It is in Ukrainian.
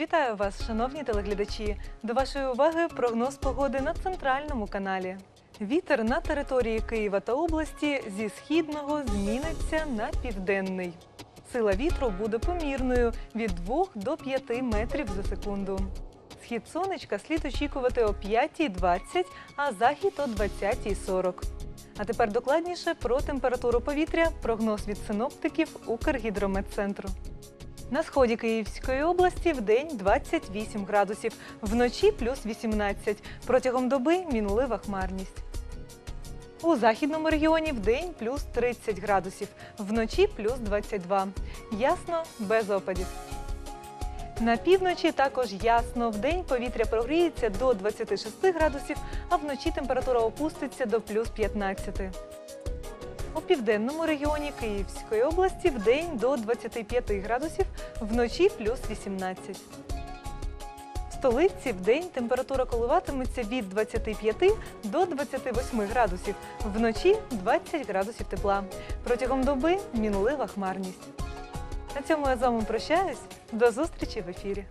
Вітаю вас, шановні телеглядачі! До вашої уваги прогноз погоди на центральному каналі. Вітер на території Києва та області зі східного зміниться на південний. Сила вітру буде помірною від 2 до 5 метрів за секунду. Схід сонечка слід очікувати о 5.20, а захід о 20.40. А тепер докладніше про температуру повітря, прогноз від синоптиків Укргідрометцентру. На сході Київської області в день 28 градусів, вночі плюс 18, протягом доби мінлива хмарність. У західному регіоні в день плюс 30 градусів, вночі плюс 22. Ясно, без опадів. На півночі також ясно. В день повітря прогріється до 26 градусів, а вночі температура опуститься до плюс 15. У південному регіоні Київської області в день до 25 градусів, вночі плюс 18. В столиці в день температура коливатиметься від 25 до 28 градусів, вночі 20 градусів тепла. Протягом доби мінлива хмарність. На цьому я з вами прощаюсь. До зустрічі в ефірі.